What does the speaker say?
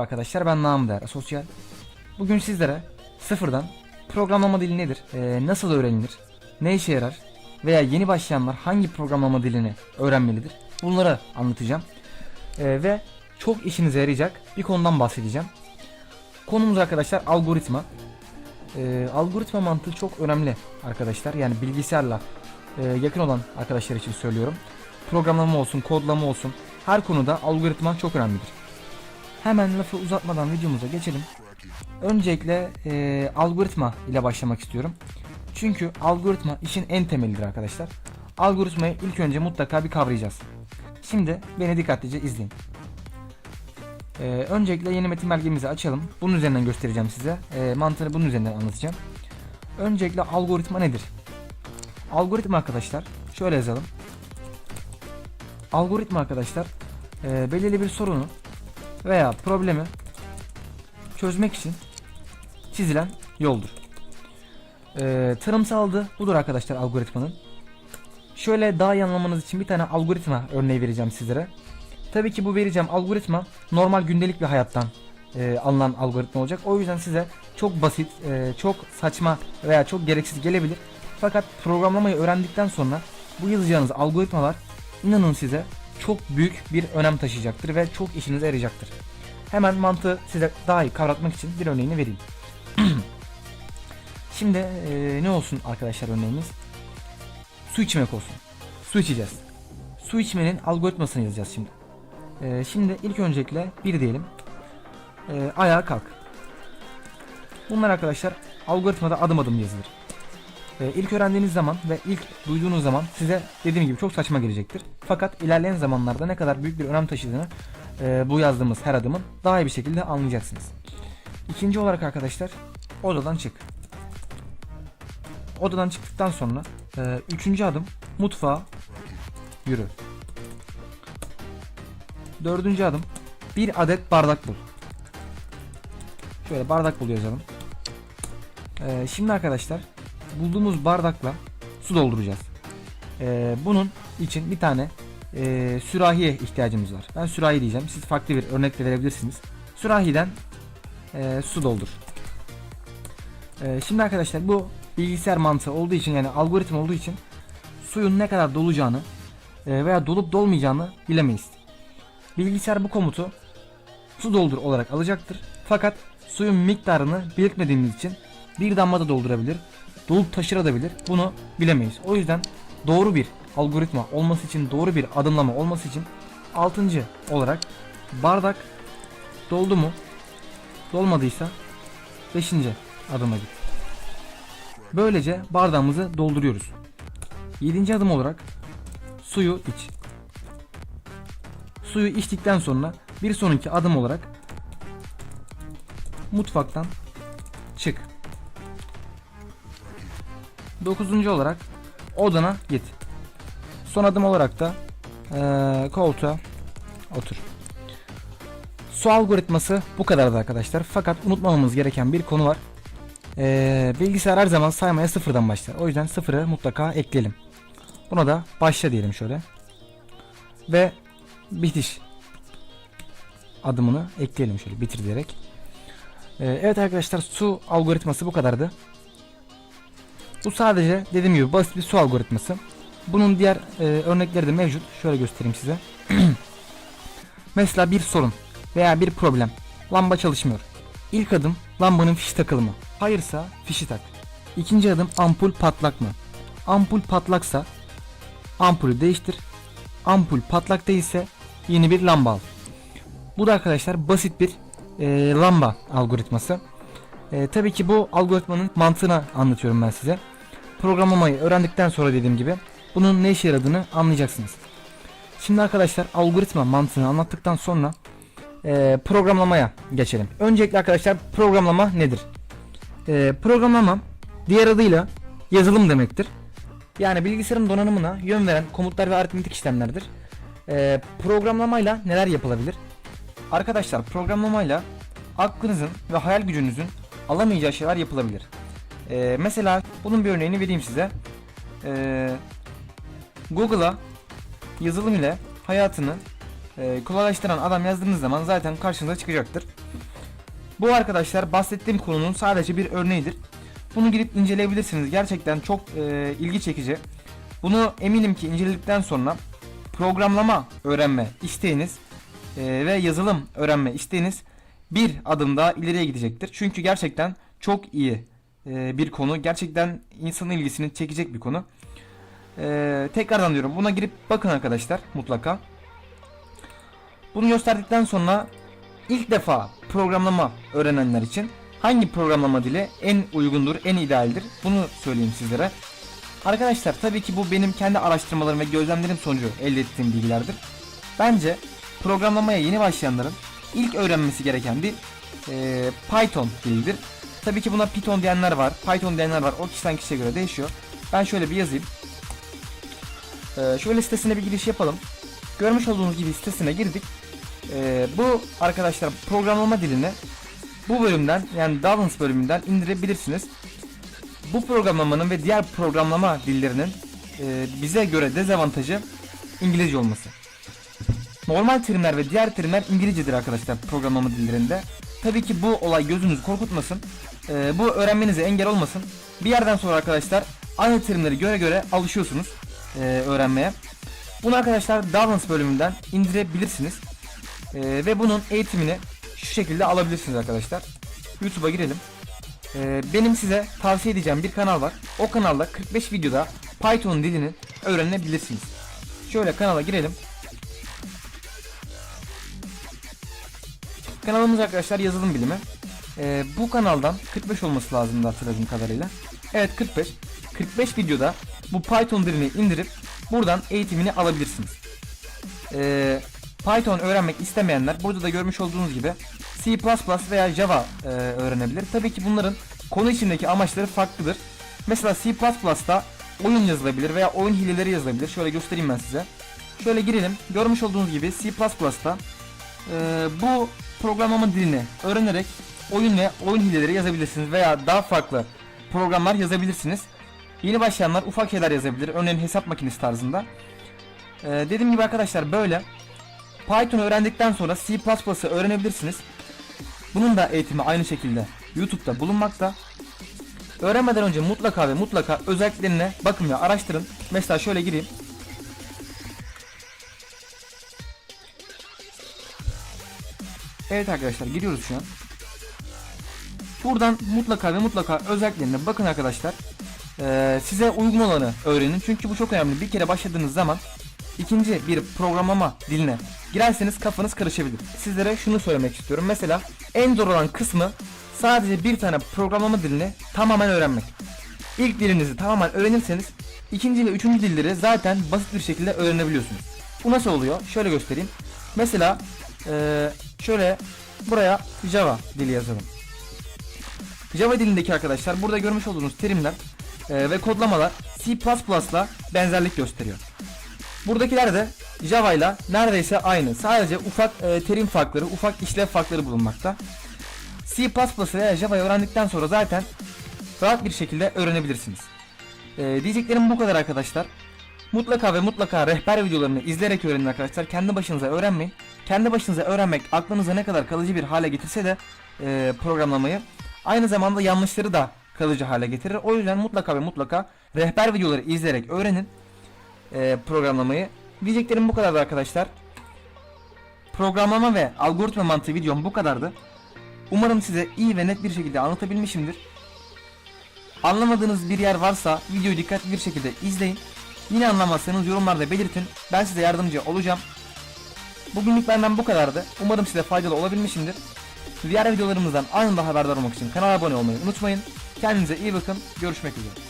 Merhaba arkadaşlar ben Namı Değer Sosyal. Bugün sizlere sıfırdan programlama dili nedir, ee, nasıl öğrenilir, ne işe yarar veya yeni başlayanlar hangi programlama dilini öğrenmelidir bunları anlatacağım. Ee, ve çok işinize yarayacak bir konudan bahsedeceğim. Konumuz arkadaşlar algoritma. Ee, algoritma mantığı çok önemli arkadaşlar. Yani bilgisayarla e, yakın olan arkadaşlar için söylüyorum. Programlama olsun, kodlama olsun her konuda algoritma çok önemlidir. Hemen lafı uzatmadan videomuza geçelim. Öncelikle e, algoritma ile başlamak istiyorum. Çünkü algoritma işin en temelidir arkadaşlar. Algoritmayı ilk önce mutlaka bir kavrayacağız. Şimdi beni dikkatlice izleyin. E, öncelikle yeni metin belgemizi açalım. Bunun üzerinden göstereceğim size. E, mantığını bunun üzerinden anlatacağım. Öncelikle algoritma nedir? Algoritma arkadaşlar şöyle yazalım. Algoritma arkadaşlar e, belirli bir sorunu veya problemi çözmek için çizilen yoldur. E, tanımsaldı budur arkadaşlar algoritmanın. Şöyle daha iyi anlamanız için bir tane algoritma örneği vereceğim sizlere. Tabii ki bu vereceğim algoritma normal gündelik bir hayattan e, alınan algoritma olacak. O yüzden size çok basit, e, çok saçma veya çok gereksiz gelebilir. Fakat programlamayı öğrendikten sonra bu yazacağınız algoritmalar inanın size çok büyük bir önem taşıyacaktır ve çok işinize yarayacaktır. Hemen mantığı size daha iyi kavratmak için bir örneğini vereyim. Şimdi e, ne olsun arkadaşlar örneğimiz? Su içmek olsun. Su içeceğiz. Su içmenin algoritmasını yazacağız şimdi. E, şimdi ilk öncelikle bir diyelim. E, ayağa kalk. Bunlar arkadaşlar algoritmada adım adım yazılır. E, ilk öğrendiğiniz zaman ve ilk duyduğunuz zaman size dediğim gibi çok saçma gelecektir. Fakat ilerleyen zamanlarda ne kadar büyük bir önem taşıdığını e, bu yazdığımız her adımın daha iyi bir şekilde anlayacaksınız. İkinci olarak arkadaşlar odadan çık. Odadan çıktıktan sonra e, üçüncü adım mutfağa yürü. Dördüncü adım bir adet bardak bul. Şöyle bardak bul yazalım. E, şimdi arkadaşlar bulduğumuz bardakla su dolduracağız. E, bunun için bir tane e, sürahiye ihtiyacımız var. Ben sürahi diyeceğim. Siz farklı bir örnek de verebilirsiniz. Sürahiden e, su doldur. E, şimdi arkadaşlar bu bilgisayar mantığı olduğu için yani algoritma olduğu için suyun ne kadar dolacağını e, veya dolup dolmayacağını bilemeyiz. Bilgisayar bu komutu su doldur olarak alacaktır. Fakat suyun miktarını belirtmediğimiz için bir damla da doldurabilir, dolup taşırabilir. Bunu bilemeyiz. O yüzden doğru bir algoritma olması için, doğru bir adımlama olması için 6. olarak bardak doldu mu? Dolmadıysa 5. adıma git. Böylece bardağımızı dolduruyoruz. 7. adım olarak suyu iç. Suyu içtikten sonra bir sonraki adım olarak mutfaktan çık. 9. olarak odana git. Son adım olarak da eee koltuğa otur. Su algoritması bu kadardı arkadaşlar. Fakat unutmamamız gereken bir konu var. Eee bilgisayar her zaman saymaya sıfırdan başlar. O yüzden sıfırı mutlaka ekleyelim. Buna da başla diyelim şöyle. Ve bitiş adımını ekleyelim şöyle bitir diyerek. Eee, evet arkadaşlar su algoritması bu kadardı. Bu sadece dediğim gibi basit bir su algoritması. Bunun diğer e, örnekleri de mevcut. Şöyle göstereyim size. Mesela bir sorun veya bir problem. Lamba çalışmıyor. İlk adım lambanın fişi takılı mı? Hayırsa fişi tak. İkinci adım ampul patlak mı? Ampul patlaksa ampulü değiştir. Ampul patlak değilse yeni bir lamba al. Bu da arkadaşlar basit bir e, lamba algoritması. E, tabii ki bu algoritmanın mantığını anlatıyorum ben size. Programlamayı öğrendikten sonra dediğim gibi bunun ne işe yaradığını anlayacaksınız. Şimdi arkadaşlar algoritma mantığını anlattıktan sonra e, programlamaya geçelim. Öncelikle arkadaşlar programlama nedir? E, programlama diğer adıyla yazılım demektir. Yani bilgisayarın donanımına yön veren komutlar ve aritmetik işlemlerdir. E, programlamayla neler yapılabilir? Arkadaşlar programlamayla aklınızın ve hayal gücünüzün alamayacağı şeyler yapılabilir. Ee, mesela bunun bir örneğini vereyim size. Ee, Google'a yazılım ile hayatını e, kolaylaştıran adam yazdığınız zaman zaten karşınıza çıkacaktır. Bu arkadaşlar bahsettiğim konunun sadece bir örneğidir. Bunu girip inceleyebilirsiniz. Gerçekten çok e, ilgi çekici. Bunu eminim ki inceledikten sonra programlama öğrenme isteğiniz e, ve yazılım öğrenme isteğiniz bir adım daha ileriye gidecektir. Çünkü gerçekten çok iyi e, bir konu. Gerçekten insanın ilgisini çekecek bir konu. E, tekrardan diyorum buna girip bakın arkadaşlar mutlaka. Bunu gösterdikten sonra ilk defa programlama öğrenenler için hangi programlama dili en uygundur, en idealdir bunu söyleyeyim sizlere. Arkadaşlar tabii ki bu benim kendi araştırmalarım ve gözlemlerim sonucu elde ettiğim bilgilerdir. Bence programlamaya yeni başlayanların ilk öğrenmesi gereken bir e, Python dilidir. Tabii ki buna Python diyenler var, Python diyenler var. O kişiden kişiye göre değişiyor. Ben şöyle bir yazayım. E, şöyle sitesine bir giriş yapalım. Görmüş olduğunuz gibi sitesine girdik. E, bu arkadaşlar programlama dilini bu bölümden yani Dallins bölümünden indirebilirsiniz. Bu programlamanın ve diğer programlama dillerinin e, bize göre dezavantajı İngilizce olması. Normal terimler ve diğer terimler İngilizcedir arkadaşlar programlama dillerinde. Tabii ki bu olay gözünüzü korkutmasın. E, bu öğrenmenize engel olmasın. Bir yerden sonra arkadaşlar aynı terimleri göre göre alışıyorsunuz e, öğrenmeye. Bunu arkadaşlar Dallins bölümünden indirebilirsiniz. E, ve bunun eğitimini şu şekilde alabilirsiniz arkadaşlar. YouTube'a girelim. Ee, benim size tavsiye edeceğim bir kanal var. O kanalda 45 videoda Python dilini öğrenebilirsiniz. Şöyle kanala girelim. Kanalımız arkadaşlar yazılım bilimi. Ee, bu kanaldan 45 olması lazım da hatırladığım kadarıyla. Evet 45. 45 videoda bu Python dilini indirip buradan eğitimini alabilirsiniz. Ee, Python öğrenmek istemeyenler burada da görmüş olduğunuz gibi C++ veya Java e, öğrenebilir. Tabii ki bunların konu içindeki amaçları farklıdır. Mesela C++'da oyun yazılabilir veya oyun hileleri yazılabilir. Şöyle göstereyim ben size. Şöyle girelim. Görmüş olduğunuz gibi C++'da e, bu programlama dilini öğrenerek oyun ve oyun hileleri yazabilirsiniz veya daha farklı programlar yazabilirsiniz. Yeni başlayanlar ufak şeyler yazabilir. Örneğin hesap makinesi tarzında. E, dediğim gibi arkadaşlar böyle. Python öğrendikten sonra C++'ı öğrenebilirsiniz. Bunun da eğitimi aynı şekilde YouTube'da bulunmakta. Öğrenmeden önce mutlaka ve mutlaka özelliklerine bakın ve araştırın. Mesela şöyle gireyim. Evet arkadaşlar giriyoruz şu an. Buradan mutlaka ve mutlaka özelliklerine bakın arkadaşlar. Ee, size uygun olanı öğrenin. Çünkü bu çok önemli. Bir kere başladığınız zaman ikinci bir programlama diline girerseniz kafanız karışabilir. Sizlere şunu söylemek istiyorum. Mesela en zor olan kısmı sadece bir tane programlama dilini tamamen öğrenmek. İlk dilinizi tamamen öğrenirseniz ikinci ve üçüncü dilleri zaten basit bir şekilde öğrenebiliyorsunuz. Bu nasıl oluyor? Şöyle göstereyim. Mesela eee, şöyle buraya Java dili yazalım. Java dilindeki arkadaşlar burada görmüş olduğunuz terimler eee, ve kodlamalar C++'la benzerlik gösteriyor. Buradakiler de Java ile neredeyse aynı. Sadece ufak e, terim farkları, ufak işlev farkları bulunmakta. C++ veya Java'yı öğrendikten sonra zaten rahat bir şekilde öğrenebilirsiniz. E, diyeceklerim bu kadar arkadaşlar. Mutlaka ve mutlaka rehber videolarını izleyerek öğrenin arkadaşlar. Kendi başınıza öğrenmeyin. Kendi başınıza öğrenmek aklınıza ne kadar kalıcı bir hale getirse de e, programlamayı aynı zamanda yanlışları da kalıcı hale getirir. O yüzden mutlaka ve mutlaka rehber videoları izleyerek öğrenin e, programlamayı. Diyeceklerim bu kadardı arkadaşlar. Programlama ve algoritma mantığı videom bu kadardı. Umarım size iyi ve net bir şekilde anlatabilmişimdir. Anlamadığınız bir yer varsa videoyu dikkatli bir şekilde izleyin. Yine anlamazsanız yorumlarda belirtin. Ben size yardımcı olacağım. Bugünlük benden bu kadardı. Umarım size faydalı olabilmişimdir. Diğer videolarımızdan anında haberdar olmak için kanala abone olmayı unutmayın. Kendinize iyi bakın. Görüşmek üzere.